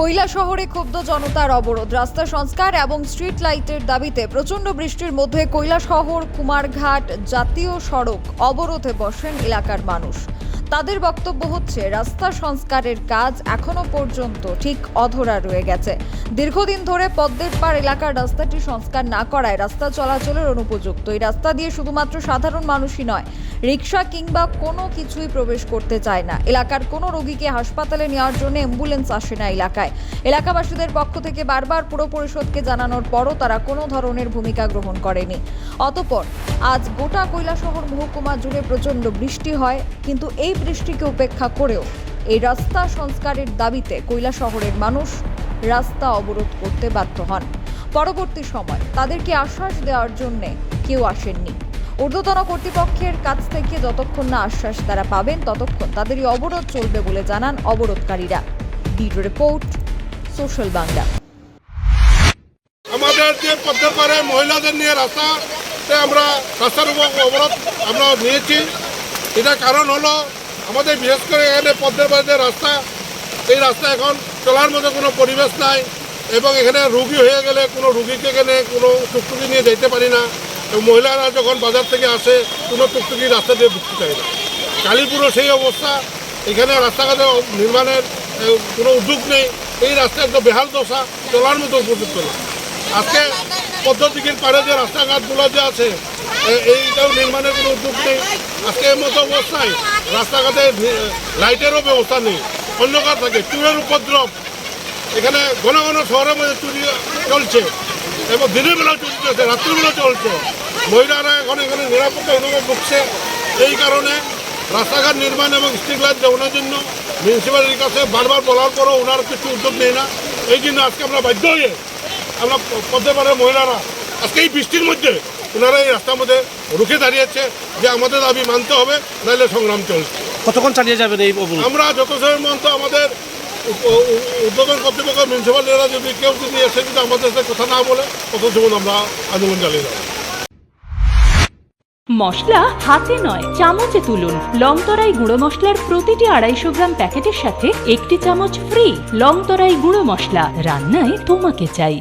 কৈলা শহরে ক্ষুব্ধ জনতার অবরোধ। রাস্তা সংস্কার এবং স্ট্রিট লাইটের দাবিতে প্রচণ্ড বৃষ্টির মধ্যে কৈলা শহর, কুমারঘাট জাতীয় সড়ক অবরোধে বসেন এলাকার মানুষ। তাদের বক্তব্য হচ্ছে, রাস্তা সংস্কারের কাজ এখনও পর্যন্ত ঠিক অধরা রয়ে গেছে। দীর্ঘদিন ধরে পদ্মের পাড় এলাকার রাস্তাটি সংস্কার না করায় রাস্তা চলাচলের অনুপযুক্ত। এই রাস্তা দিয়ে শুধুমাত্র সাধারণ মানুষই নয় রিক্সা কিংবা কোনো কিছুই প্রবেশ করতে চায় না। এলাকার কোনো রোগীকে হাসপাতালে নেওয়ার জন্য অ্যাম্বুলেন্স আসে না এলাকায়। এলাকাবাসীদের পক্ষ থেকে বারবার পুর পরিষদকে জানানোর পরও তারা কোনো ধরনের ভূমিকা গ্রহণ করেনি। অতপর আজ গোটা কৈলাসহর মহকুমা জুড়ে প্রচণ্ড বৃষ্টি হয়, কিন্তু এই বৃষ্টিকে উপেক্ষা করেও এই রাস্তা সংস্কারের দাবিতে কৈলাসহরের মানুষ রাস্তা অবরোধ করতে বাধ্য হন। পরবর্তী সময় তাদেরকে আশ্বাস দেওয়ার জন্য কেউ আসেননি। ঊর্ধ্বতন কর্তৃপক্ষের কাছ থেকে যতক্ষণ না আশ্বাস তারা পাবেন, ততক্ষণ তাদেরই অবরোধ চলবে বলে জানান অবরোধকারীরা। Video report, social Bangla. আমাদের যে পদ্মের পারে মহিলাদের নিয়ে রাস্তাতে আমরা রাস্তার অবরোধ আমরা নিয়েছি। এটা কারণ হলো আমাদের বিশেষ করে এখানে পদ্মের যে রাস্তা। এই রাস্তা এখন চলার মতো কোনো পরিবেশ নাই এবং এখানে রুগী হয়ে গেলে কোনো রুগীকে এখানে কোনো টুকটুকি নিয়ে যেতে পারি না। মহিলারা যখন বাজার থেকে আসে, কোনো টুকটুকি রাস্তা দিয়ে ঢুকতে চাই না। কালীপুরও সেই অবস্থা, এখানে রাস্তাঘাটে নির্মাণের কোনো উদ্যোগ নেই। এই রাস্তা একদম বেহাল দশা, চলার মতো উপযুক্ত না। আজকে পদ্ধতির পাড়ে যে রাস্তাঘাটগুলো যে আছে এইটাও নির্মাণের কোনো উদ্যোগ নেই। আজকে এর মতো অবস্থায় রাস্তাঘাটে লাইটেরও ব্যবস্থা নেই। অন্ধকার থাকে চুরের উপদ্রব। এখানে ঘন ঘন শহরের মধ্যে চুরি চলছে। এবং দিনের বেলা চুরি চলছে রাত্রিবেলা চলছে। মহিলারা এখন এখানে নিরাপত্তাহীনভাবে ভুগছে। এই কারণে রাস্তাঘাট নির্মাণ এবং স্ট্রিট লাইট দেওয়ানোর জন্য মিউনিসিপ্যালিটির কাছে বারবার বলার পরও ওনার কিছু উদ্যোগ নেই না। এই জন্য আজকে আমরা বাধ্য হয়ে আমরা পাড়ার মহিলারা আজকে এই বৃষ্টির মধ্যে ওনারা এই রাস্তার মধ্যে রুখে দাঁড়িয়েছে যে আমাদের দাবি মানতে হবে নাহলে সংগ্রাম চলছে। কতক্ষণ চালিয়ে যাবেন এই আমরা যত সময় আমাদের উদ্বোধন কর্তৃপক্ষ মিউনিসিপালিটিরা যদি কেউ যদি এসে যদি আমাদের সাথে কথা না বলে তত সময় আমরা আন্দোলন চালিয়ে যাব। মশলা হাতে নয় চামচে তুলুন। লংতরাই গুঁড়ো মশলার প্রতিটি আড়াইশো গ্রাম প্যাকেটের সাথে একটি চামচ ফ্রি লংতরাই গুঁড়ো মশলা। রান্নায় তোমাকে চাই।